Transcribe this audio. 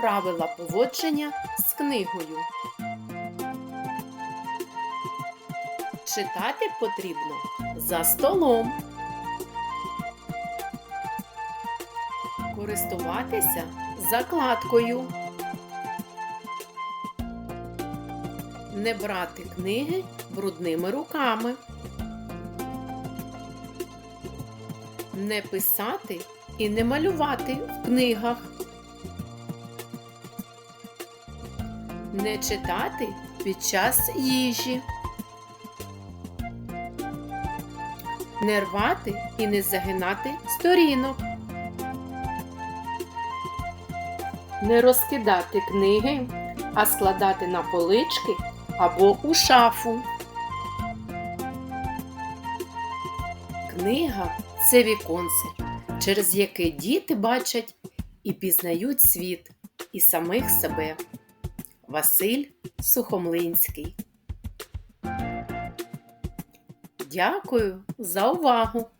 правила поводження з книгою. Читати потрібно за столом. Користуватися закладкою. Не брати книги брудними руками. Не писати і не малювати в книгах. Не читати під час їжі. Не рвати і не загинати сторінок. Не розкидати книги, а складати на полички або у шафу. Книга це віконце, через яке діти бачать і пізнають світ і самих себе. Василь Сухомлинський. Дякую за увагу!